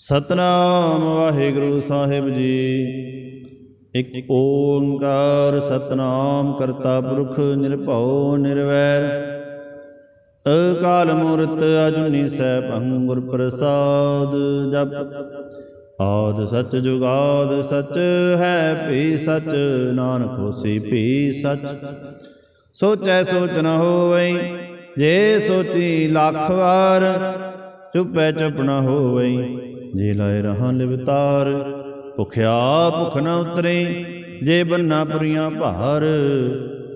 ਸਤਨਾਮ ਵਾਹਿਗੁਰੂ ਸਾਹਿਬ ਜੀ। ਇੱਕ ਓੰਕਾਰ ਸਤਨਾਮ ਕਰਤਾ ਪੁਰਖ ਨਿਰਭਉ ਨਿਰਵੈਰ। ਅਕਾਲ ਮੂਰਤ ਅਜੂਨੀ ਸੈਭੰ ਗੁਰ ਪ੍ਰਸਾਦ ਜਪ। ਆਦ ਸਚ ਜੁਗਾਦ ਸਚ ਹੈ ਭੀ ਸਚ, ਨਾਨਕ ਹੋਸੀ ਭੀ ਸਚ। ਸੋਚੈ ਸੋਚ ਨ ਹੋਵਈ, ਜੇ ਸੋਚੀ ਲੱਖ ਵਾਰ, ਚੁੱਪੈ ਚੁੱਪ ਨ ਹੋਵਈ। ਜੇ ਲਾਇ ਰਹਾ ਲਿਵਤਾਰ, ਭੁਖਿਆ ਭੁਖ ਨਾ ਉਤਰੇ, ਜੇ ਬੰਨਾ ਪੁਰੀਆਂ ਭਾਰ,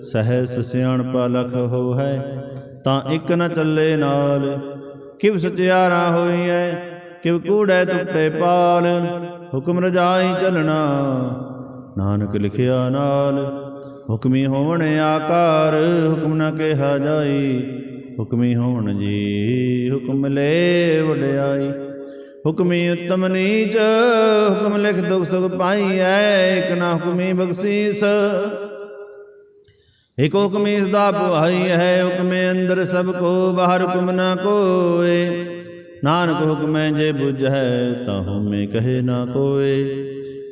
ਸਹਿਸ ਸਿਆਣਪਾ ਲਖ ਹੋ ਹੈ ਤਾਂ ਇੱਕ ਨ ਚੱਲੇ ਨਾਲ, ਕਿਵ ਸਚਿਆਰਾ ਹੋਈਐ, ਕਿਵ ਕੂੜੈ ਟੁੱਟੇ ਪਾਲ, ਹੁਕਮ ਰਜਾਈ ਚਲਣਾ, ਨਾਨਕ ਲਿਖਿਆ ਨਾਲ, ਹੁਕਮੀ ਹੋਵਣ ਆਕਾਰ, ਹੁਕਮ ਨਾ ਕਿਹਾ ਜਾਈ, ਹੁਕਮੀ ਹੋਣ ਜੀ, ਹੁਕਮ ਲੈ ਵਡਿਆਈ। ਹੁਕਮੀ ਉਤਮ ਨੀਚ, ਹੁਕਮ ਲਿਖ ਦੁਖ ਸੁਖ ਪਾਈਐ, ਇਕ ਨਾ ਹੁਕਮੀ ਬਖਸ਼ੀਸ। ਇਕ ਹੁਕਮੀ ਸਦਾ ਪੁਹਾਈ ਹੈ, ਹੁਕਮੇ ਅੰਦਰ ਸਭ ਕੋ, ਬਾਹਰ ਹੁਕਮ ਨਾ ਕੋਏ। ਨਾਨਕ ਹੁਕਮੈ ਜੇ ਬੁਝੈ ਤਾਂ ਹੁਮੇ ਕਹੇ ਨਾ ਕੋਏ।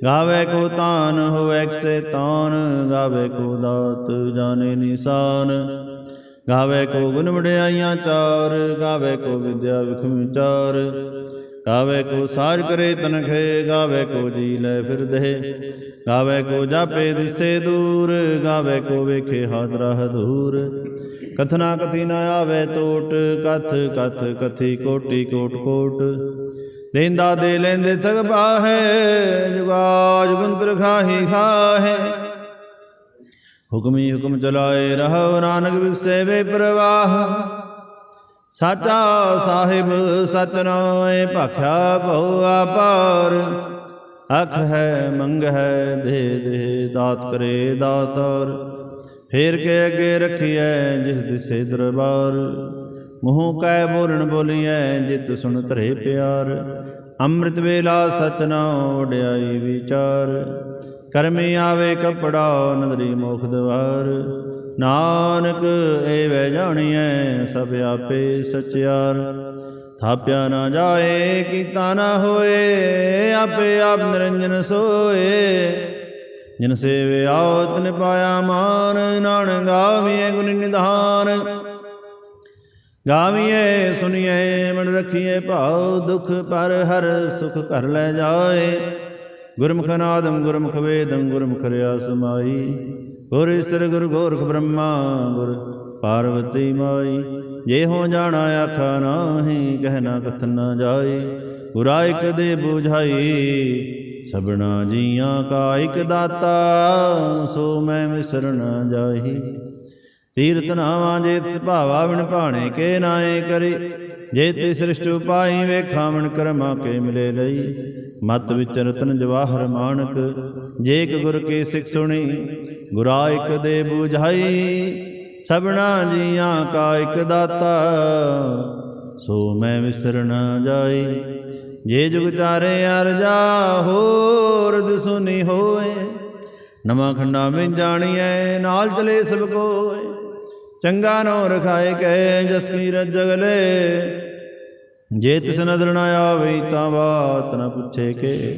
ਗਾਵੇ ਕੋ ਤਾਨ, ਹੋਵੇ ਸੇ ਤਾਨ, ਗਾਵੇ ਕੋ ਦਾਤ, ਜਾਣੇ ਨਿਸ਼ਾਨ। ਗਾਵੇ ਕੋ ਗੁਣ ਵਡਿਆਈਆਂ ਚਾਰ, ਗਾਵੇ ਕੋ ਵਿਦਿਆ ਵਿਖਮ ਚਾਰ ਗਾਵੇ ਕੋ ਸਾਜ ਕਰੇ ਤਨਖੇ, ਗਾਵੇ ਕੋ ਜੀ ਲੈ ਫਿਰਦੇ ਗਾਵੇ ਕੋ ਜਾਪੇ ਦਿਸੇ ਦੂਰ, ਗਾਵੇ ਕੋ ਵੇਖੇ ਹਾਦਰਾ ਹਦੂਰ ਕਥਨਾ ਕਥੀ ਨਾ ਆਵੇ ਟੋਟ ਕਥ ਕਥ ਕਥੀ ਕੋਟੀ ਕੋਟ ਕੋਟ। ਦੇਂਦਾ ਦੇ ਲੈਂਦੇ ਥਗ ਬਾਹੇ, ਜੁਗਾਜ ਬੰਤਰ ਖਾਹੀ ਖਾਹੇ। ਹੁਕਮੀ ਹੁਕਮ ਚਲਾਏ ਰਹੋ, ਨਾਨਕ ਵਿਖਸੇ ਪ੍ਰਵਾਹ। ਸਾਚਾ ਸਾਹਿਬ ਸਚ ਨਾਏ ਭਖਿਆ ਭਉ ਆਪਾਰ ਅਖ ਹੈ, ਮੰਗ ਹੈ ਦੇ ਦੇ ਦਾਤ ਕਰੇ, ਦਾਤਾਰ। ਫੇਰ ਕੇ ਅੱਗੇ ਰਖੀਐ ਜਿਸ ਦਿਸੇ ਦਰਬਾਰ। ਮੂੰਹ ਕੈ ਬੋਲਣ ਬੋਲੀਐ ਜਿਤ ਸੁਣ ਧਰੇ ਪਿਆਰ। ਅੰਮ੍ਰਿਤ ਵੇਲਾ ਸਚ ਨਾਉ ਵਡਿਆਈ ਵਿਚਾਰ। ਕਰਮੀ ਆਵੇ ਕਪੜਾ, ਨਦਰੀ ਮੁਖ ਦਵਾਰ। ਨਾਨਕ ਏ ਏਵੈ ਜਾਣੀਐ ਸਭ ਆਪੇ ਸਚਿਆਰ। ਥਾਪਿਆ ਨਾ ਜਾਏ, ਕੀਤਾ ਨਾ ਹੋਏ, ਆਪੇ ਆਪ ਨਿਰੰਜਨ ਸੋਏ। ਜਿਨ ਸੇਵੇ ਆਓ, ਤਨ ਪਾਇਆ ਮਾਨ, ਨਾਨਕ ਗਾਵੀਏ ਗੁਣ ਨਿਧਾਨ। ਗਾਵੀਏ ਸੁਣੀਏ ਮਨ ਰੱਖੀਏ ਭਾਉ, ਦੁਖ ਪਰ ਹਰ ਸੁਖ ਕਰ ਲੈ ਜਾਏ। ਗੁਰਮੁਖ ਨਾਦੰ ਗੁਰਮੁਖ ਵੇਦੰ, ਗੁਰਮੁਖ ਰਿਆ ਸਮਾਈ ਗੁਰ ਈਸਰ ਗੁਰ ਗੋਰਖ ਬ੍ਰਹਮਾ, ਗੁਰ ਪਾਰਵਤੀ ਮਾਈ। ਜੇ ਹੋ ਜਾਣਾ ਆਖਾ ਨਾਹੀ ਕਹਿਣਾ ਕਥਨ ਨਾ ਜਾਏ ਗੁਰਾ ਇਕ ਦੇ 부ਝਾਈ ਸਭਨਾ ਜੀਆਂ ਕਾ ਇਕ ਦਾਤਾ, ਸੋ ਮੈਂ ਵਿਸਰ ਨਾ ਜਾਹੀ ਤੀਰਤ ਨਾਵਾਂ ਜੇ ਤਿਸ ਭਾਵਾ ਵਿਣ ਭਾਣੇ ਕੇ ਨਾਏ ਕਰੀ। ਜੇ ਤੇ ਸ੍ਰਿਸ਼ਟ ਉਪਾਈ ਵੇਖਾਂ ਮਨ ਕਰਮਾ ਕੇ ਮਿਲੇ ਲਈ। ਮਤ ਵਿੱਚ ਰਤਨ ਜਵਾਹਰ ਮਾਨਕ, ਜੇ ਇਕ ਗੁਰ ਕੀ ਸਿੱਖ ਸੁਣੀ, ਗੁਰਾ ਇਕ ਦੇ 부ਝਾਈ ਸਭਨਾ ਜੀਆਂ ਕਾ ਇਕ ਦਾਤਾ, ਸੋ ਮੈਂ ਵਿਸਰ ਨਾ ਜਾਈ। ਜੇ ਜੁਗ ਚਾਰੇ ਅਰਜਾ, ਹੋਰ ਦਿਸੁਨੀ ਹੋਏ, ਨਵਾਂ ਖੰਡਾ ਵਿੱਚ ਜਾਣੀਐ, ਨਾਲ ਚਲੇ ਸਭ ਕੋਏ। ਚੰਗਾ ਨੋ ਰਖਾਏ ਕੈ ਜਸ ਕੀ ਰਜਗਲੇ ਜੇ ਤਿਸ ਨਦਰ ਨਾ ਆਵੇ ਤਾਂ ਬਾਤ ਨ ਪੁੱਛੇ ਕੇ।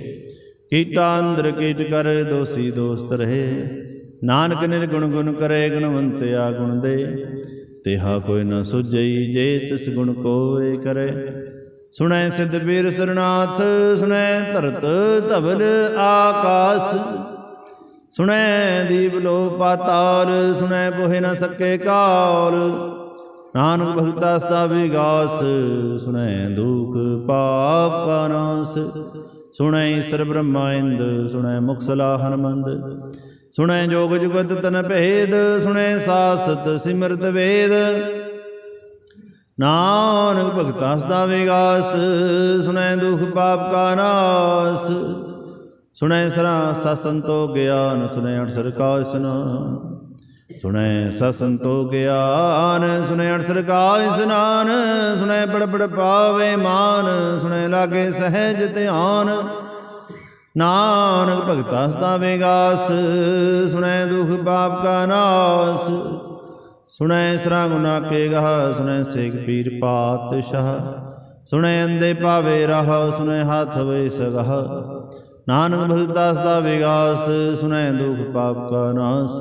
ਕੀਟਾ ਅੰਦਰ ਕੀਟ ਕਰ, ਦੋਸੀ ਦੋਸਤ ਰਹੇ। ਨਾਨਕ ਨਿਰਗੁਣ ਗੁਣ ਕਰੇ, ਗੁਣਵੰਤਿਆ ਗੁਣ ਦੇ। ਤਿਹਾ ਕੋਈ ਨ ਸੁਝਈ, ਜੇ ਤਿਸ ਗੁਣ ਕੋਏ ਕਰੇ। ਸੁਣੈ ਸਿਧ ਬੀਰ ਸਰਨਾਥ, ਸੁਣੈ ਧਰਤ ਧਵਲ ਆਕਾਸ। ਸੁਣੈ ਦੀਪ ਲੋ ਪਾਤਾਲ ਸੁਣੈ ਬੋਹਿ ਨ ਸਕੇ ਕਾਲ। ਨਾਨਕ ਭਗਤਾ ਸਦਾ ਵਿਗਾਸ ਸੁਣੈ ਦੁਖ ਪਾਪ ਕਾ ਨਾਸ ਸੁਣੈ ਈਸਰ ਬ੍ਰਹਮਾ ਸੁਣੈ ਮੁਖਸਲਾ ਹਨਮੰਦ ਸੁਣੈ ਜੋਗ ਜੁਗਤ ਤਨ ਭੇਦ, ਸੁਣੈ ਸਾਸਤ ਸਿਮਰਤ ਵੇਦ। ਨਾਨਕ ਭਗਤਾ ਸਦਾ ਵਿਗਾਸ ਸੁਣੈ ਦੁਖ ਪਾਪ ਕਾ ਨਾਸ। ਸੁਣੈ ਸਰਾ ਸਸੰਤੋ ਗਿਆਨ, ਸੁਣੈ ਅਠਸਰ ਕਾ ਇਸਨਾਨ ਸੁਣੈ ਸ ਸਸੰਤੋ ਗਿਆਨ, ਸੁਣੈ ਅਠਸਰ ਕਾ ਇਸਨਾਨ, ਸੁਣੈ ਪੜ ਪੜ ਪਾਵੇ ਮਾਨ, ਸੁਣੈ ਲਾਗੇ ਸਹਿਜ ਧਿਆਨ। ਨਾਨਕ ਭਗਤਾ ਸਦਾ ਵਿਗਾਸ ਸੁਣੈ ਦੁਖ ਪਾਪ ਕਾ ਨਾਸ। ਸੁਣੈ ਸਰਾ ਗੁਨਾ ਕੇ ਗਹ, ਸੁਣੈ ਸੇਖ ਪੀਰ ਪਾਤਸ਼ਾਹ। ਸੁਣੈ ਅੰਦੇ ਪਾਵੇ ਰਹਾ, ਸੁਣੈ ਹੱਥ ਵੇ ਸਗਹ। ਨਾਨਕ ਭਗਤ ਦਾਸ ਦਾ ਵਿਗਾਸ ਸੁਣੈ ਦੁਖ ਪਾਪ ਕਾ ਨਾਸ।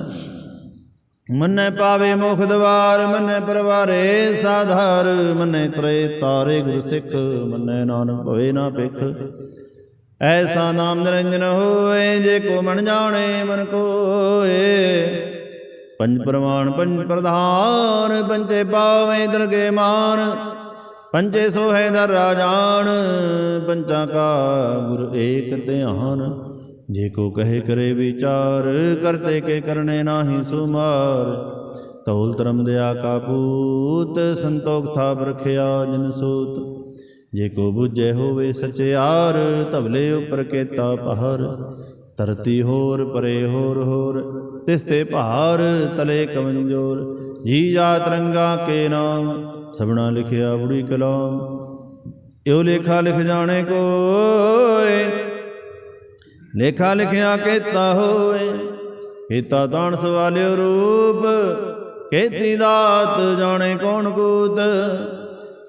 ਮੰਨੈ ਪਾਵੇ ਮੁਖ ਦਵਾਰ, ਮੰਨੈ ਪਰਵਾਰੇ ਸਾਧਾਰ, ਮੰਨੈ ਤਰੇ ਤਾਰੇ ਗੁਰ ਸਿੱਖ, ਮੰਨੈ ਨਾਨਕ ਹੋਏ ਨਾ ਪਿਖ ਐਸਾ ਨਾਮ ਨਿਰੰਜਨ ਹੋਏ, ਜੇ ਕੋ ਮਨ ਜਾਣੇ ਮਨ ਕੋਏ। ਪੰਜ ਪ੍ਰਮਾਣ ਪੰਜ ਪ੍ਰਧਾਨ ਪੰਚੇ ਪਾਵੇ ਦਰਗੇ ਮਾਨ। ਪੰਚੇ ਸੋਹੇ ਦਰ ਰਾਜਾਨ, ਪੰਚਾਂ ਕਾ ਗੁਰ ਏਕ ਧਿਆਨ। ਜੇ ਕੋ ਕਹੇ ਕਰੇ ਵਿਚਾਰ, ਕਰਤੇ ਕੇ ਕਰਨੇ ਨਾਹੀ ਸੁਮਾਰ। ਤੌਲ ਧਰਮ ਦਿਆ ਕਾ ਸੰਤੋਖ ਥਾਪ ਰਖਿਆ ਜਿਨ ਸੂਤ। ਜੇ ਕੋ ਬੁਝੇ ਹੋਵੇ ਸਚਿਆਰ, ਧਵਲੇ ਉਪਰ ਕੇਤਾ ਪਹਰ। ਧਰਤੀ ਹੋਰ, ਪਰੇ ਹੋਰ ਹੋਰ, ਤਿਸ ਤੇ ਭਾਰ, ਤਲੇ ਕਮਜ਼ੋਰ। ਜੀ ਜਾ ਤਰੰਗਾ ਕੇ ਨਾਮ ਸਭਨਾ ਲਿਖਿਆ ਬੁੜੀ ਕਲਾਮ। ਇਹੋ ਲੇਖਾ ਲਿਖ ਜਾਣੇ ਕੋਏ ਲੇਖਾ ਲਿਖਿਆ ਕੀਤਾ ਹੋਏ ਕੀਤਾ ਤਾਣ ਸਵਾਲਿਓ ਰੂਪ, ਕੀਤੀ ਦਾਤ ਜਾਣੇ ਕੌਣ ਕੂਤ,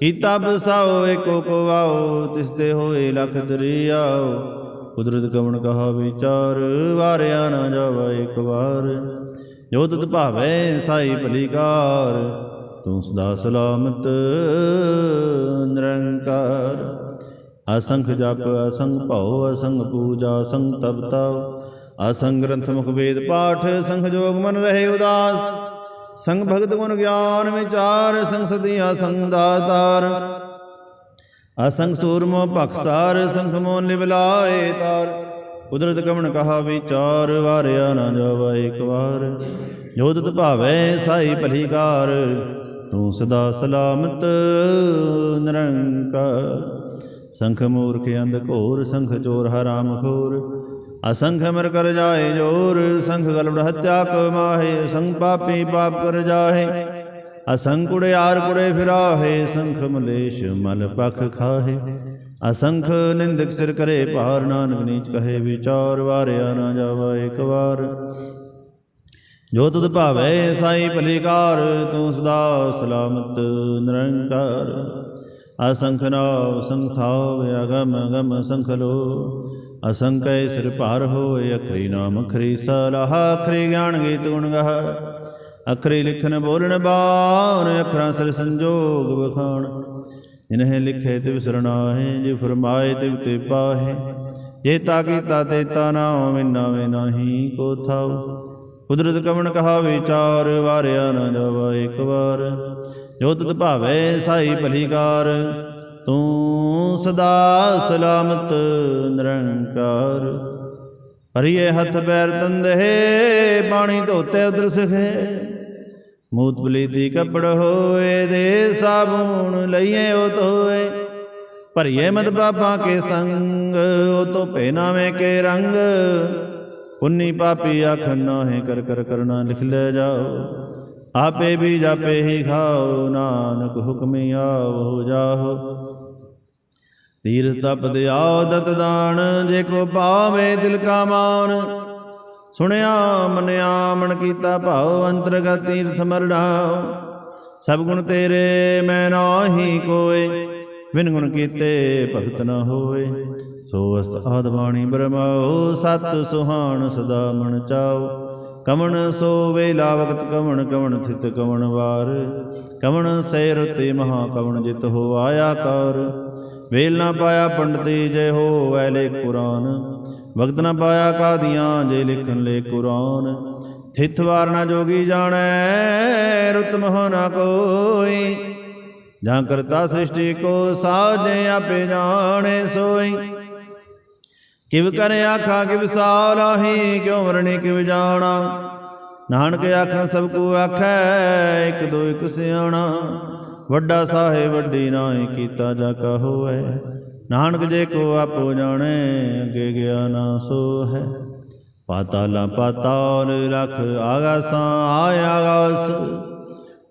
ਕੀਤਾ ਬਸਾਓ ਏਕੋ ਕੋ ਵਾਓ ਤਿਸ ਤੇ ਹੋਏ ਲਖ ਦਰਿਆਓ। ਕੁਦਰਤ ਕਵਣ ਕਹਾ ਵਿਚਾਰ, ਵਾਰਿਆ ਨਾ ਜਾਵਾ ਇੱਕ ਵਾਰ। ਜੋ ਤੁਧ ਭਾਵੇ ਸਾਈ ਭਲੀਕਾਰ, ਤੂੰ ਸਦਾ ਸਲਾਮਤ ਨਿਰੰਕਾਰ। ਅਸੰਖ ਜਪ ਅਸੰਗ ਭਉ ਅਸੰਗ ਪੂਜਾ, ਅਸੰਖ ਤਪ ਤਪ। ਅਸੰਖ ਗ੍ਰੰਥ ਮੁਖ ਵੇਦ ਪਾਠ ਸੰਖ ਜੋਗ ਮਨ ਰਹੇ ਉਦਾਸ। ਸੰਗ ਭਗਤ ਗੁਣ ਗਿਆਨ ਵਿਚਾਰ, ਸੰਗ ਸਦੀਆਂ ਸੰਗ ਦਾਤਾਰ। ਅਸੰਗ ਸੂਰਮੋ ਭਖਸਾਰ ਸੰਖ ਮੋਨ ਲਿਵਲਾਏ ਤਾਰ। ਕੁਦਰਤ ਕਵਣ ਕਹਾ ਵਿਚਾਰ, ਵਾਰਿਆ ਨਾ ਜਾਵਾ ਇੱਕ ਵਾਰ। ਜੋ ਤਤ ਸਾਈ ਭਲੀਕਾਰ, ਤੂੰ ਸਦਾ ਸਲਾਮਤ, ਨਿਰੰਕਾਰ। ਸੰਖ ਮੂਰਖ ਅੰਧ ਘੋਰ, ਸੰਖ ਚੋਰ ਹਰਾਮ ਖੋਰ ਅਸੰਖ ਮਰ ਕਰ ਜਾਏ ਜੋਰ, ਸੰਖ ਗਲੜ ਹਤਿਆ ਕੋ ਮਾਹੇ, ਸੰਖ ਪਾਪੀ ਪਾਪ ਕਰ ਜਾਹੇ। ਅਸੰਖ ਕੁੜਿਆਰ ਕੁੜੇ ਫਿਰਾਹੇ, ਸੰਖ ਮਲੇਸ਼ ਮਲ ਪਖ ਖਾਹੇ। ਅਸੰਖ ਨਿੰਦਕ ਸਿਰ ਕਰੇ ਭਾਰ, ਨਾਨਕ ਨੀਚ ਕਹੇ ਵਿਚਾਰ, ਵਾਰਿਆ ਨਾ ਜਾਵਾ ਇੱਕ ਵਾਰ। ਜੋ ਤੁਧ ਭਾਵੈ, ਸਾਈ ਭਲੀਕਾਰ, ਤੂੰ ਸਦਾ ਸਲਾਮਤ ਨਿਰੰਕਾਰ। ਅਸੰਖ ਨਾਵ ਸੰਖ ਥਾਵ ਅਗਮ ਅਗਮ ਸੰਖ ਲੋ। ਅਸੰਕੈ ਸਿਰ ਭਾਰ ਹੋਏ, ਅਖਰੀ ਨਾਮ ਅਖਰੀ ਸਲਾਹ, ਅਖਰੀ ਗਿਆਨ ਗੀਤ ਗੁਣ ਗਹ। ਅਖਰੀ ਲਿਖਨ ਬੋਲਣ ਬਾਣ, ਅਖਰਾਂ ਸਿਰ ਸੰਜੋਗ ਬਖਾਣ ਜਿਨਹਿ ਲਿਖੇ ਤਿਵ ਸਰਣਾਹੇ ਜੇ ਫਰਮਾਏ ਤਿਵ ਤੇ ਪਾਹੇ। ਜੇ ਤਾ ਕੀਤਾ ਤੇ ਤਾ ਨਾਮ ਵਿਨਾ ਵੇ ਨਾਹੀ ਕੋ ਥਾਉ। ਕੁਦਰਤ ਕਵਣ ਕਹਾ ਵਿਚਾਰ ਵਾਰਿਆ ਨਾ ਜਾਵਾ ਇੱਕ ਵਾਰ। ਜੋ ਤਤ ਭਾਵੈ ਸਾਈ ਭਲੀਕਾਰ। ਤੂੰ ਸਦਾ ਸਲਾਮਤ ਨਿਰੰਕਾਰ। ਹਰੀਏ ਹੱਥ ਪੈਰ ਤੰਦੇ ਪਾਣੀ ਧੋਤੇ ਉਦਰ ਸਖੇ। ਮੂਤ ਬਲੀਦੀ ਕੱਪੜ ਹੋਏ ਦੇ ਸਾਬੂਨ ਲਈਏ ਉਹ ਧੋਏ ਭਰੀਏ ਮਤ ਪਾਪਾਂ ਕੇ ਸੰਗ ਉਹ ਤੋ ਪਹਿਨਾਵੇਂ ਕੇ ਰੰਗ। ਪੁੰਨੀ ਪਾਪੀ ਆਖਨ ਨਾਹੇ ਕਰ ਕਰ ਕਰਨਾ ਲਿਖ ਲੈ ਜਾਓ। ਆਪੇ ਵੀ ਜਾਪੇ ਹੀ ਖਾਓ, ਨਾਨਕ ਹੁਕਮੀ ਆਵੋ ਜਾਹੋ। ਤੀਰ ਤਪ ਦਿਆ ਦਤ ਦਾਨ, ਜੇ ਕੋ ਪਾਵੇ ਦਿਲ ਕਾ ਮਾਨ। ਸੁਣਿਆ, ਮਨਿਆ, ਮਨ ਕੀਤਾ ਭਾਉ, ਅੰਤਰਗਤ ਤੀਰਥ ਮਰੜਾਓ ਸਭ ਗੁਣ ਤੇਰੇ, ਮੈਂ ਨਾਹੀ ਕੋਏ। ਬਿਨ ਗੁਣ ਕੀਤੇ ਭਗਤ ਨ ਹੋਏ। ਸੋ ਅਸਤ ਆਦ ਬਾਣੀ ਬ੍ਰਹਮਾਓ ਸਤ ਸੁਹਾਣ ਸਦਾ ਮਨ ਚਾਓ ਕਵਣ ਸੋ ਵੇਲਾ ਵਕਤ ਕਵਣ ਕਵਣ ਥਿਤ ਕਵਣ ਵਾਰ। ਕਵਣ ਸੈ ਰਤੇ ਮਹਾ ਕਵਣ ਜਿਤ ਹੋ ਆਇਆ ਕਰ ਵੇਲ ਨਾ ਪਾਇਆ ਪੰਡਤੀ ਜੈ ਹੋ ਵੈਲੇ ਕੁਰਾਨ। ਵਕਤ ਨਾ ਪਾਇਆ ਕਾਦੀਆਂ ਜੇ ਲਿਖਣ ਲੈ ਕੁਰਾਨ। ਥਿਤ ਵਾਰ ਨਾ ਜੋਗੀ ਜਾਣੈ, ਰੁਤ ਮੋਹ ਨਾ ਕੋਈ। ਜਾਂ ਕਰਤਾ ਸ੍ਰਿਸ਼ਟੀ ਕੋ ਸਾਜੇ ਆਪੇ ਜਾਣੇ ਸੋਈ। ਕਿਵ ਕਰ ਆਖਾਂ ਕਿਵ ਸਾਲਾਹੀ ਕਿਉ ਵਰਣੀ ਕਿਵ ਜਾਣਾ? ਨਾਨਕ ਆਖਾਂ ਸਭ ਕੋ ਆਖੈ, ਇਕ ਦੋ ਇਕ ਸਿਆਣਾ। ਵੱਡਾ ਸਾਹਿਬ, ਵੱਡੀ ਨਾਹੀ ਕੀਤਾ ਜਾ ਕਾ ਹੋਐ ਨਾਨਕ ਜੇ ਕੋ ਆਪੋ ਜਾਣੇ, ਅੱਗੇ ਗਿਆ ਨਾ ਸੋ ਹੈ। ਪਾਤਾਲਾ ਪਾਤਾਲ ਰਖ ਆਗਾਸਾਂ ਆਇ ਆਗਾਸ।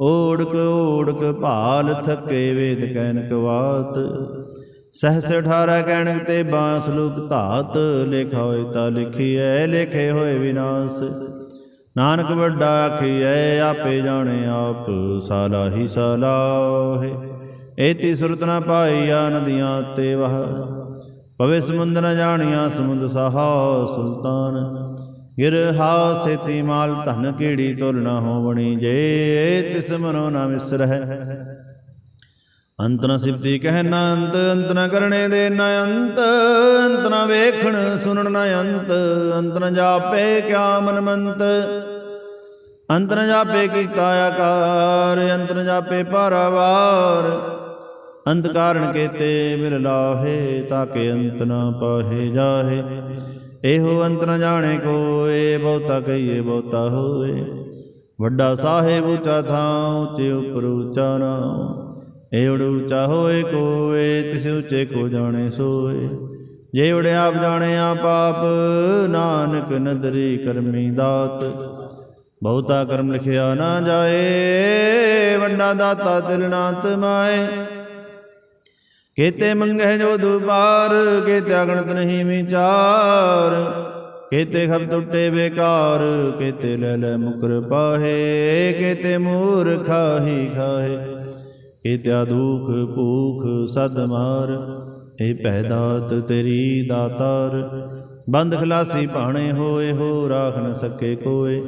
ਓੜਕ ਓੜਕ ਭਾਲ ਥਕੇ ਵੇਦ ਕੈਨਕ ਕਵਾਤ ਸਹਸ 18 ਕਹਿਣਕ ਤੇ ਬਾਂਸ ਲੂਕ ਧਾਤ ਲਿਖਾ ਹੋਏ ਤਾਂ ਲਿਖੀਐ, ਲਿਖੇ ਹੋਏ ਵਿਨਾਸ਼। ਨਾਨਕ ਵੱਡਾ ਆਖੀਐ, ਆਪੇ ਜਾਣੇ ਆਪ ਸਾਲਾ ਹੀ ਸਲਾਹੇ ਏਤੀ ਸੁਰਤ ਨਾ ਪਾਈਆ ਨਦੀਆਂ ਤੇ ਵਹ। ਪਵੇ ਸਮੁੰਦ ਨ ਜਾਣੀਆਂ, ਸਮੁੰਦ ਸਹਾ ਸੁਲਤਾਨ। ਗਿਰਹਾ ਸੇਤੀ ਮਾਲ ਧਨ ਕੀੜੀ ਤੁਲ ਨਾ ਹੋਵਣੀ, ਜੇ ਤਿਸ ਮਨੋ ਨਾ ਵਿਸਰਹਿ ਅੰਤ ਨ ਸਿਫਤੀ ਕਹਿ ਨਾ ਅੰਤ ਅੰਤ ਨ ਕਰਨੇ ਦੇ ਨ ਅੰਤ ਅੰਤ ਨ ਵੇਖਣ ਸੁਣਨ ਨ ਅੰਤ ਅੰਤ ਨ ਜਾਪੇ ਕਿਆ ਮਨ ਮੰਤ ਅੰਤ ਨ ਜਾਪੇ ਕੀਤਾ ਆਕਾਰ, ਅੰਤ ਨ ਜਾਪੇ ਪਾਰਾਵਾਰ ਅੰਤ ਕਾਰਨ ਕੇਤੇ ਮਿਲ ਲਾਹੇ ਤਾਕੇ ਅੰਤ ਨ ਪਾਹੇ ਜਾਹੇ। ਇਹੋ ਅੰਤ ਨ ਜਾਣੇ ਕੋਏ, ਬਹੁਤਾ ਕਹੀਏ ਬਹੁਤਾ ਹੋਏ। ਵੱਡਾ ਸਾਹਿਬ ਉੱਚਾ ਥਾਂ, ਉੱਚੇ ਉਪਰ ਉੱਚਾ ਨਾਮ ਏ ਉੜ ਉੱਚਾ ਹੋਏ ਕੋਏ, ਤਿਸ ਉੱਚੇ ਕੋ ਜਾਣੇ ਸੋਏ। ਜੇ ਉੜ ਆਪ ਜਾਣੇ ਆਪ ਆਪ ਨਾਨਕ ਨਦਰੀ ਕਰਮੀ ਦਾਤ। ਬਹੁਤਾ ਕਰਮ ਲਿਖਿਆ ਨਾ ਜਾਏ, ਵੱਡਾ ਦਾਤਾ ਤਿਲ ਨਾਤ ਮਾਏ। ਕੇਤੇ ਮੰਗਹਿ ਜੋ ਦੁਬਾਰ, ਕੇਤੇ ਅਗਣਤ ਨਹੀਂ ਵਿਚਾਰ। ਕੇਤੇ ਖਬ ਟੁੱਟੇ ਬੇਕਾਰ, ਕੇਤੇ ਲੈ ਲੈ ਮੁਕਰ ਪਾਹੇ, ਕੇਤੇ ਮੂਰ ਖਾਹੀ ਖਾਹੇ। ਕੇਤਿਆ ਦੁਖ ਭੂਖ ਸਦ ਮਾਰ, ਇਹ ਪੈਦਾਤ ਤੇਰੀ ਦਾਤਾਰ। ਬੰਦ ਖਲਾਸੀ ਭਾਣੇ ਹੋਏ, ਹੋ ਰਾਖ ਨ ਸਕੇ ਕੋਏ।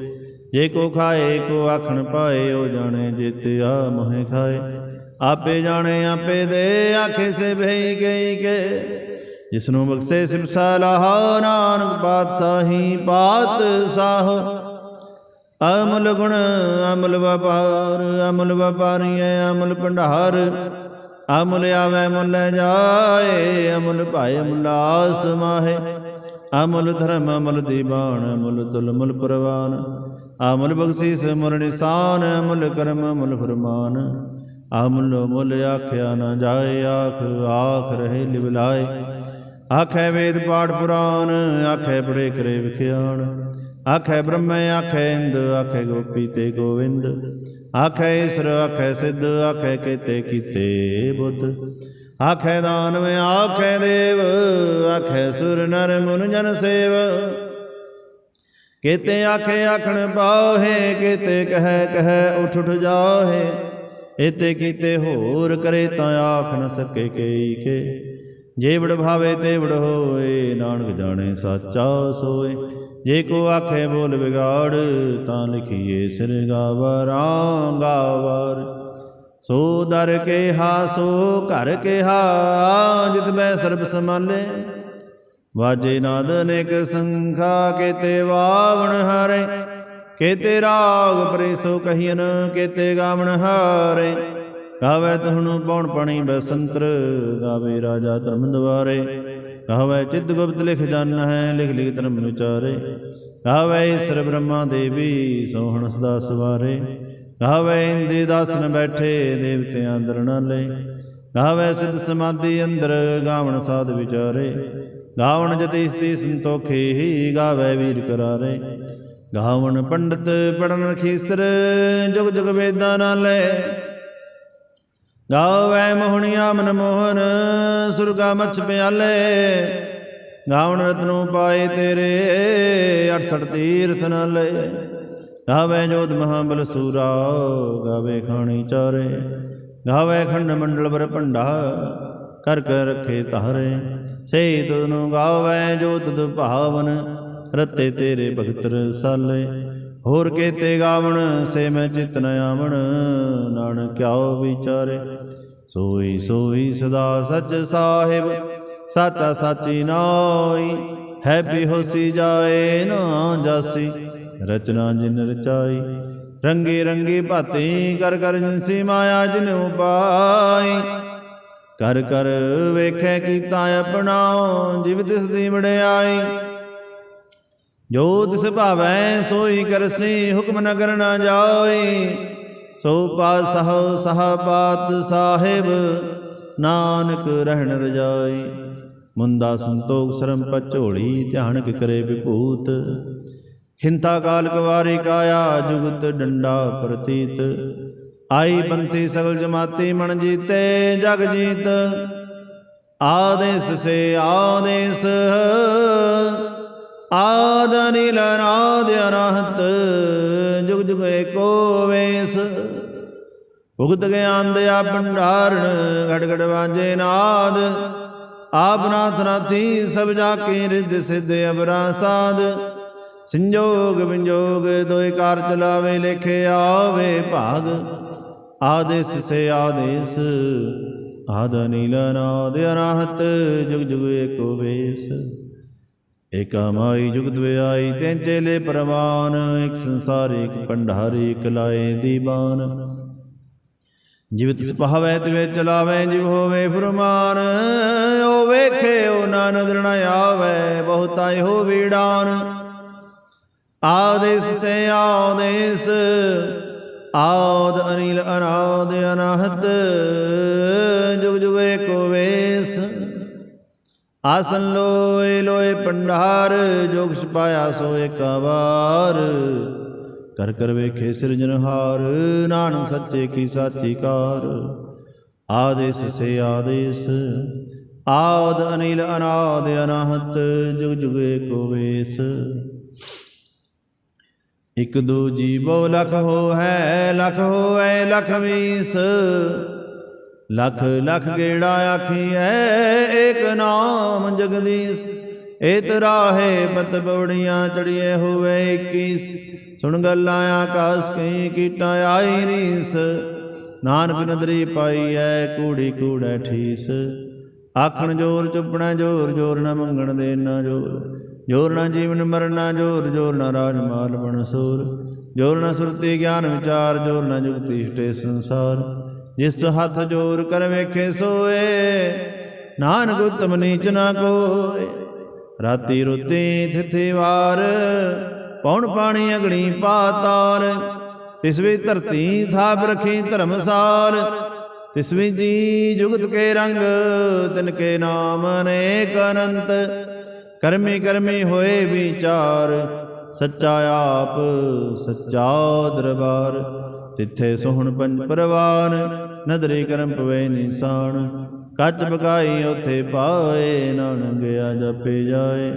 ਜੇ ਕੋ ਖਾਏ, ਕੋ ਆਖਣ ਪਾਏ, ਉਹ ਜਾਣੇ ਜਿਤਿਆ ਮੋਹਿ ਖਾਏ। ਆਪੇ ਜਾਣੇ, ਆਪੇ ਦੇ ਆਖੇ ਸੇ ਭਈ ਗਈ ਕੇ। ਜਿਸਨੂੰ ਬਖਸ਼ੇ ਸਿਮਸਾ ਲਾਹ, ਨਾਨਕ ਪਾਤਸ਼ਾਹੀ ਪਾਤਸ਼ਾਹ। ਅਮਲ ਗੁਣ ਅਮਲ ਵਪਾਰ, ਅਮਲ ਵਪਾਰੀਐ ਅਮਲ ਭੰਡਾਰ। ਅਮਲ ਆਵੇ ਮੁੱਲ ਜਾਏ, ਅਮਲ ਭਾਏ ਮੁਲਾਸ ਮਾਹੇ। ਅਮਲ ਧਰਮ ਅਮਲ ਦੀਵਾਨ ਅਮਲ ਤੁਲ ਪ੍ਰਵਾਨ। ਅਮਲ ਬਖਸ਼ੀਸ ਮੁਲ ਨਿਸ਼ਾਨ, ਅਮਲ ਕਰਮ ਅਮਲ ਫਰਮਾਨ। ਅਮਲ ਮੁੱਲ ਆਖਿਆ ਨਾ ਜਾਏ, ਆਖ ਆਖ ਰਹੇ ਲਿਵਲਾਏ ਆਖੇ ਵੇਦ ਪਾਠ ਪੁਰਾਨ, ਆਖੇ ਬੜੇ ਕਰੇ ਵਿਖਿਆਣ ਆਖੇ ਬ੍ਰਹਮ ਆਖੇ ਇੰਦ ਆਖੇ ਗੋਪੀ ਤੇ ਗੋਵਿੰਦ ਆਖੇ ਈਸ਼ਰ ਆਖੇ ਸਿੱਧ ਆਖੇ ਕੀਤੇ ਕੀਤੇ ਬੁੱਧ ਆਖੇ ਦਾਨਵ ਆਖੇ ਦੇਵ ਆਖੇ ਸੁਰ ਨਰ ਮੁਨ ਜਨ ਸੇਵ ਕੀਤੇ ਆਖੇ ਆਖਣ ਪਾਹੇ ਕੀਤੇ ਕਹੈ ਕਹੈ ਉਠ ਉਠ ਜਾਹੇ ਇਤੇ ਕੀਤੇ ਹੋਰ ਕਰੇ ਤਾਂ ਆਖ ਨ ਸਕੇ ਕਈ ਕੇ ਜੇ ਵਡ ਭਾਵੇ ਤੇ ਵਡ ਹੋਏ ਨਾਨਕ ਜਾਣੇ ਸਾਚਾ ਸੋਏ ਜੇ ਕੋ ਆਖੇ ਬੋਲ ਵਿਗਾੜ, ਤਾਂ ਲਿਖੀਏ ਸਿਰ ਗਾਵਰਾਂ ਗਾਵਰ। ਸੋ ਦਰ ਕੇ ਹਾ ਸੋ ਘਰ ਕੇ ਹਾ ਜਿਤ ਮੈਂ ਸਰਬ ਸਮਾਲੇ ਵਾਜੇ ਨਾਦ ਅਨੇਕ ਸੰਖਾ, ਕੇਤੇ ਵਾਵਣ ਹਾਰੇ। ਕੇਤੇ ਰਾਗ ਪਰਿਸੋ ਕਹੀਨ ਕੇਤੇ ਗਾਵਣ ਹਾਰੇ। ਗਾਵੇ ਤੁਹਨੂੰ ਪਉਣ ਪਣੀ ਬਸੰਤਰ, ਗਾਵੇ ਰਾਜਾ ਧਰਮ ਦਵਾਰੇ ਗਾਵੇ ਚਿੱਤ ਗੁਪਤ ਲਿਖ ਜਨ ਹੈ ਲਿਖ ਲਿਖ ਧਰਮ ਵਿਚਾਰੇ ਗਾਵੇ ਈਸ਼ਰ ਬ੍ਰਹਮਾ ਦੇਵੀ, ਸੋਹਣ ਸਦਾ ਸਵਾਰੇ। ਗਾਵੇ ਇੰਦੀ ਦਾਸਨ ਬੈਠੇ, ਦੇਵਤਿਆਂ ਅੰਦਰ ਲੈ। ਗਾਵੇ ਸਿੱਧ ਸਮਾਧੀ ਅੰਦਰ, ਗਾਵਣ ਸਾਧ ਵਿਚਾਰੇ। ਗਾਵਣ ਜਤੀ ਸਤੀ ਸੰਤੋਖੀ ਹੀ, ਗਾਵੇ ਵੀਰ ਕਰਾਰੇ। ਗਾਵਣ ਪੰਡਤ ਪੜਨ ਖੀਸਰ, ਜੁਗ ਜੁਗ ਵੇਦਾਂ ਨਾਲੇ ਗਾਵੇ ਮੋਹਣੀਆ ਮਨ ਮੋਹਨ, ਸੁਰਗਾ ਮਛ ਪਿਆਲੇ। ਗਾਵਣ ਰਤਨੋ ਪਾਏ ਤੇਰੇ 68 ਤੀਰਥ ਨਾਲੇ। ਗਾਵੇ ਜੋਤ ਮਹਾਬਲ ਸੂਰਾ, ਗਾਵੇ ਖਾਣੀ ਚਾਰੇ। ਗਾਵੇ ਖੰਡ ਮੰਡਲ ਬਰ ਭੰਡਾ, ਕਰ ਕਰ ਰੱਖੇ ਧਾਰੇ। ਸੇ ਤੁਨੂੰ ਗਾਵੇ ਜੋ ਤੁਧ ਭਾਵਨ, ਰਤੇ ਤੇਰੇ ਭਗਤ ਰਸਾਲੇ ਹੋਰ ਕੇਤੇ ਗਾਵਣ, ਸੇ ਮੈਂ ਚਿਤ ਨ ਆਵਣ। ਨਾਨਕ ਕਿਉ ਵਿਚਾਰੇ, ਸੋਈ ਸੋਈ ਸਦਾ ਸਚ ਸਾਹਿਬ, ਸਾਚਾ ਸਾਚੀ ਨਾਈ ਹੈ ਬਿਹੋਸੀ ਜਾਏ ਨਾ ਜਾਸੀ, ਰਚਨਾ ਜਿਨ ਰਚਾਈ। ਰੰਗੇ ਰੰਗੇ ਭਾਤੀ, ਕਰ ਕਰ ਜਿਨਸੀ ਮਾਇਆ ਜਿਨ ਉਪਾਈ। ਕਰ ਕਰ ਵੇਖੈ ਕੀਤਾ ਆਪਣਾ, ਜਿਵ ਤਿਸ ਦੀ ਵਡਿਆਈ। ਜੋ ਤਿਸ ਭਾਵੈ ਸੋਈ ਕਰਸੀ, ਹੁਕਮ ਨ ਕਰਨਾ ਜਾਈ ਸੋ ਪਾਸਹ ਸਹ ਸਾਹਿਬ, ਨਾਨਕ ਰਹਿਣ ਰਜਾਈ। ਮੁੰਦਾ ਸੰਤੋਖ ਸਰਮ ਪਚੋੜੀ ਧਿਆਨ ਕਰੇ ਵਿਭੂਤ। ਖਿੰਤਾ ਕਾਲ ਕਵਾਰੀ ਕਾਇਆ, ਜੁਗਤ ਡੰਡਾ ਪ੍ਰਤੀਤ। ਆਈ ਬੰਤੀ ਸਗਲ ਜਮਾਤੀ ਮਨ ਜੀਤੇ, ਜਗ ਜੀਤ। ਆਦੇਸ ਸੇ ਆਦੇਸ। ਆਦ ਅਨਿਲ ਅਨਾਦ ਅਨਹਤ ਜੁਗ ਜੁਗ ਏਕੋ ਵੇਸ। ਭੁਗਤ ਗਿਆਨ ਆ ਭੰਡਾਰਨ ਘਟ ਘਟ ਵਾਜੇ ਨਾਦ। ਆਪ ਨਾਥ ਨਾਥੀ, ਸਭ ਜਾ ਕੇ ਰਿੱਧ ਸਿੱਧ ਅਬਰਾ ਸਾਧ ਸੰਜੋਗ ਵਿੰਜੋਗ, ਦੋਇ ਕਾਰ ਚਲਾਵੇ, ਲੇਖੇ ਆਵੇ ਭਾਗ। ਆਦੇਸ ਸੇ ਆਦੇਸ, ਆਦ ਅਨਿਲ ਅਨਾਦ ਅਨਾਹਤ ਜੁਗ ਜੁਗ ਏਕੋ ਵੇਸ। ਏਕਾ ਮਾਈ ਜੁਗਤ ਵਿਆਈ ਤੈਂ ਚੇਲੇ ਪਰਵਾਨ, ਇੱਕ ਸੰਸਾਰ, ਇੱਕ ਭੰਡਾਰੀ, ਇੱਕ ਲਾਏ ਦੀਵਾਨ। ਜਿਵ ਤਿਸ ਪਹਾਵੈ ਤਿਵੇ ਚਲਾਵੇ, ਜਿਵ ਹੋਵੇ ਫਰਮਾਨ ਓ ਵੇਖੇ ਓ ਨਾ ਨਦਰ ਨ ਆਵੇ, ਬਹੁਤਾ ਹੋ ਵੀੜਾਨ। ਆਦੇਸ ਸੇ ਆਦੇਸ, ਆਦ ਅਨਿਲ ਅਨਾਦ ਅਨਾਹਤ, ਜੁਗ ਜੁਗ ਏਕੋ ਵੇਸ। ਆਸਨ ਲੋਏ ਲੋਏ ਪੰਡਾਰ ਜੋਗ ਛਪਾਇਆ ਸੋ ਏਕਾ ਵਾਰ ਕਰ ਕਰ ਵੇਖੇ ਸਿਰਜਨਹਾਰ ਨਾਨਕ ਸੱਚੇ ਕੀ ਸਾਚੀ ਕਾਰ। ਆਦੇਸ ਸੇ ਆਦੇਸ, ਆਦ ਅਨਿਲ ਅਨਾਦ ਅਨਾਹਤ, ਜੁਗ ਜੁਗ ਏਕੋ ਵੇਸ। ਇਕ ਦੂ ਜੀਵੋ ਲਖ ਹੋ ਹੈ ਲਖ ਹੋਐ ਲਖ ਵੀਸ ਲਖ ਲਖ ਗੇੜਾ ਆਖੀਐ, ਏਕ ਨਾਮ ਜਗਦੀਸ਼। ਏ ਤਰਾਹੇ ਪਤ ਬਵੜੀਆਂ ਚੜੀਏ ਹੋਵੇ 21 ਸੁਣ ਗੱਲਾਂ ਆਕਾਸ ਕਈ ਕੀਟਾਂ ਆਈ ਰੀਸ। ਨਾਨਕ ਨਦਰੀ ਪਾਈਐ, ਕੂੜੀ ਕੂੜੈ ਠੀਸ। ਆਖਣ ਜੋਰ ਚੁੱਪਣਾ ਜੋਰ ਜੋਰ ਨਾ ਮੰਗਣ ਦੇ ਨਾ ਜੋਰ। ਜੋਰ ਨਾ ਜੀਵਨ ਮਰਨਾ ਜੋਰ ਜੋਰ ਨਾ ਰਾਜ ਮਾਲ ਬਣ ਸੂਰ। ਜੋਰ ਨਾ ਸੁਰਤੀ ਗਿਆਨ ਵਿਚਾਰ, ਜੋਰ ਨਾ ਜੁਗਤੀ ਇਸ਼ਟੇ ਸੰਸਾਰ। ਜਿਸ ਹੱਥ ਜੋਰ ਕਰ ਵੇਖੇ ਸੋਏ, ਨਾਨਕ ਉਤਮ ਨੀਚ ਨਾ ਕੋਏ। ਰਾਤੀ ਰੁੱਤੀ ਥਿਥੀ ਵਾਰ, ਪੌਣ ਪਾਣੀ ਅਗਣੀ ਪਾਤਾਰ। ਤਿਸ ਵੀ ਧਰਤੀ ਥਾਪ ਰਖੀ ਧਰਮਸਾਰ, ਤਿਸ ਵੀ ਜੀ ਜੁਗਤ ਕੇ ਰੰਗ, ਤਿਨ ਕੇ ਨਾਮ ਅਨੇਕ ਅਨੰਤ। ਕਰਮੀ ਕਰਮੀ ਹੋਏ ਵਿਚਾਰ, ਸੱਚਾ ਆਪ, ਸੱਚਾ ਦਰਬਾਰ। ਤਿੱਥੇ ਸੋਹਣ ਪੰਜ ਪਰਵਾਨ, ਨਦਰੀ ਕਰਮ ਪਵੇ ਨਿਸ਼ਾਨ। ਕੱਚ ਬਕਾਈ ਉਥੇ ਪਾਏ, ਨਾਨਕ ਗਿਆ ਜਪੇ ਜਾਏ।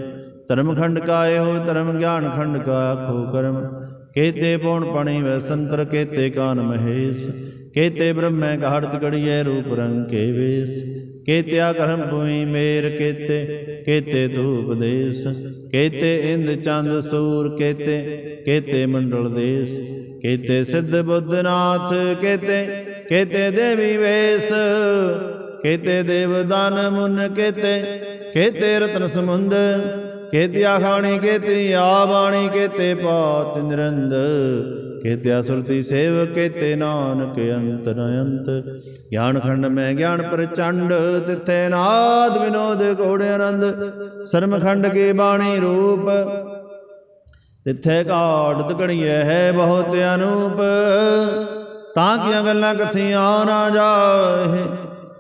ਧਰਮ ਖੰਡ ਕਾਏ ਹੋ, ਧਰਮ ਗਿਆਨ ਖੰਡ ਕਾ ਆਖੋ ਕਰਮ। ਕੇਤੇ ਪੌਣ ਪਣੀ ਵੈ ਸੰਤਰ, ਕੇਤੇ ਕਾਨ ਮਹੇਸ਼। ਕੇਤੇ ਬ੍ਰਹਮੈ ਘਾੜਤ ਕੜੀਐ ਰੂਪ ਰੰਗ ਕੇ ਵੇਸ। ਕੇਤਿਆ ਕਰਮ ਭੂਮੀ ਮੇਰ ਕੇਤੇ ਕੇਤੇ ਧੂਪ ਦੇਸ। ਕੇਤੇ ਇੰਦ ਚੰਦ ਸੂਰ ਕੇਤੇ ਕੇਤੇ ਮੰਡਲ ਦੇਸ। ਕੇਤੇ ਸਿੱਧ ਬੁੱਧਨਾਥ, ਕੇਤੇ ਕੇਤੇ ਦੇਵੀ ਵੇਸ, ਕੇਤੇ ਦੇਵ ਮੁਨ, ਕੇਤੇ ਕੇਤੇ ਰਤਨ ਸਮੁੰਦ ਕੇਤਿਆ ਖਾਣੀ, ਕੇਤੀ ਆ ਬਾਣੀ ਪਾਤ ਨਿਰੰਦ ਕੇਤਿਆ ਸੁਰਤੀ ਸੇਵ ਕੇਤੇ ਨਾਨਕ ਅੰਤ ਨ ਅੰਤ। ਗਿਆਨ ਖੰਡ ਮੈਂ ਗਿਆਨ ਪ੍ਰਚੰਡ, ਤਿੱਥੇ ਨਾਦ ਵਿਨੋਦ ਘੋੜੇ ਆਨੰਦ। ਸਰਮ ਖੰਡ ਕੀ ਬਾਣੀ ਰੂਪ ਤਿੱਥੇ ਘਾਟ ਤਕਣੀਏ ਹੈ ਬਹੁਤ ਅਨੂਪ। ਤਾਂ ਕੀਆਂ ਗੱਲਾਂ ਕਥੀਆਂ ਨਾ ਜਾਏ,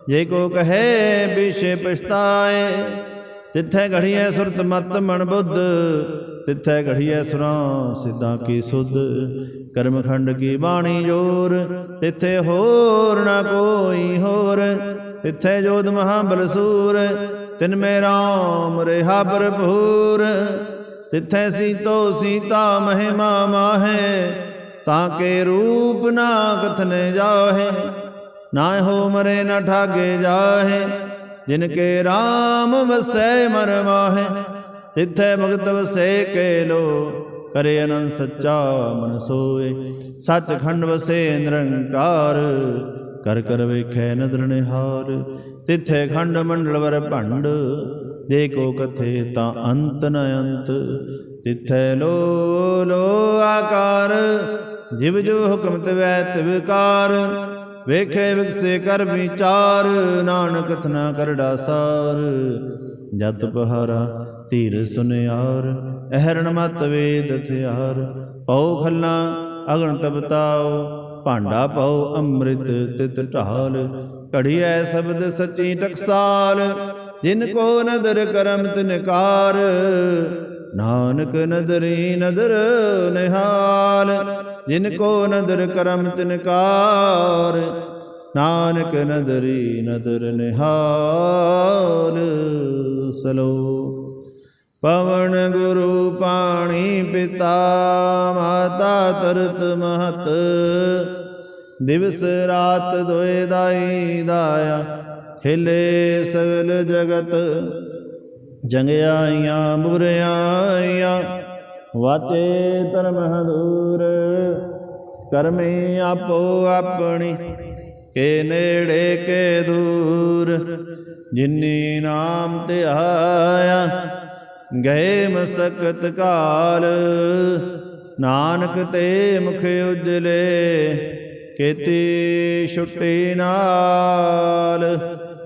ਜੇ ਕੋ ਕਹੇ ਵਿਸ਼ੇ ਪਛਤਾਏ। ਤਿੱਥੇ ਘੜੀਐ ਸੁਰਤ ਮਤ ਮਨ ਬੁੱਧ, ਤਿੱਥੇ ਘੜੀਐ ਸੁਰਾਂ ਸਿੱਧਾਂ ਕੀ ਸੁਧ। ਕਰਮਖੰਡ ਕੀ ਬਾਣੀ ਜੋਰ, ਤਿੱਥੇ ਹੋਰ ਨਾ ਕੋਈ ਹੋਰ। ਤਿੱਥੇ ਜੋਧ ਮਹਾਬਲ ਸੂਰ, ਤਿਨ ਮੇ ਰਾਮ ਰਹਾ ਭਰਪੂਰ। ਤਿਥੈ ਸੀਤੋ ਸੀਤਾ ਮਹਿਮਾ ਮਾਹੇ, ਤਾਂ ਕੇ ਰੂਪ ਨਾ ਕਥਨੇ ਜਾਹੇ, ਨਾ ਹੋ ਮਰੇ ਨਾ ਠਾਗੇ ਜਾਹੇ, ਜਿਨ ਕੇ RAM ਵਸੈ ਮਰ ਮਾਹੇ, ਤਿਥੈ ਭਗਤ ਵਸੈ ਕੇ ਲੋ, ਕਰੇ ਅਨੰਦ ਸੱਚਾ ਮਨ ਸੋਏ। ਸੱਚ ਖੰਡ ਵਸੇ ਨਿਰੰਕਾਰ, ਕਰ ਕਰ ਵੇਖੈ ਨਦਰ ਨਿਹਾਰ, ਤਿੱਥੈ ਖੰਡ ਮੰਡਲ ਵਰ ਭੰਡ ਦੇ ਕੋ ਕਥੇ ਤਾਂ ਅੰਤ ਨ ਅੰਤ। ਤਿਥੈ ਲੋ ਲੋ ਆਕਾਰ, ਜਿਵ ਜੋ ਹੁਕਮ ਤਵੈ ਤਿਵਕਾਰ ਵੇਖੇ ਵਿਕਸੇ ਕਰ ਵਿਚਾਰ, ਨਾਨਕ ਕਥਨਾ ਕਰੜਾ ਸਾਰ ਜਤ ਪਹਾਰਾ ਧੀਰ ਸੁਨਿਆਰ, ਅਹਰਣ ਮਤ ਵੇਦ ਹਥਿਆਰ। ਪਉ ਖੱਲਾ ਅਗਣ ਤਪਤਾਓ ਭਾਂਡਾ ਪਉ ਅੰਮ੍ਰਿਤ ਤਿਤ ਢਾਲ। ਘੜੀਐ ਸ਼ਬਦ ਸੱਚੀ ਟਕਸਾਲ। ਜਿਨ ਕੋ ਨਦਰ ਕਰਮ ਤਿਨਕਾਰ, ਨਾਨਕ ਨਦਰੀ ਨਦਰ ਨਿਹਾਲ। ਜਿਨ ਕੋ ਨਦਰ ਕਰਮ ਤਿਨਕਾਰ, ਨਾਨਕ ਨਦਰੀ ਨਦਰ ਨਿਹਾਲ। ਸਲੋ। ਪਵਨ ਗੁਰੂ ਪਾਣੀ ਪਿਤਾ, ਮਾਤਾ ਤਰਤ ਮਹਤ। ਦਿਵਸ ਰਾਤ ਦੋਇ ਦਾਈ ਦਾਇਆ ਖਿਲੇ ਸਗਲ ਜਗਤ, ਜੰਗਿਆਈਆਂ, ਮੁਰਿਆਈਆਂ, ਵਾਚੇ ਧਰਮ ਹਦੂਰ, ਕਰਮੇ ਆਪੋ ਆਪਣੀ, ਕੇ ਨੇੜੇ ਕੇ ਦੂਰ, ਜਿਨੀ ਨਾਮ ਤੇ ਆਇਆ, ਗਏ ਮਸਕਤ ਕਾਲ, ਨਾਨਕ ਤੇ ਮੁਖ ਉਜਲੇ ਕੀਤੀ ਛੁੱਟੀ ਨਾਲ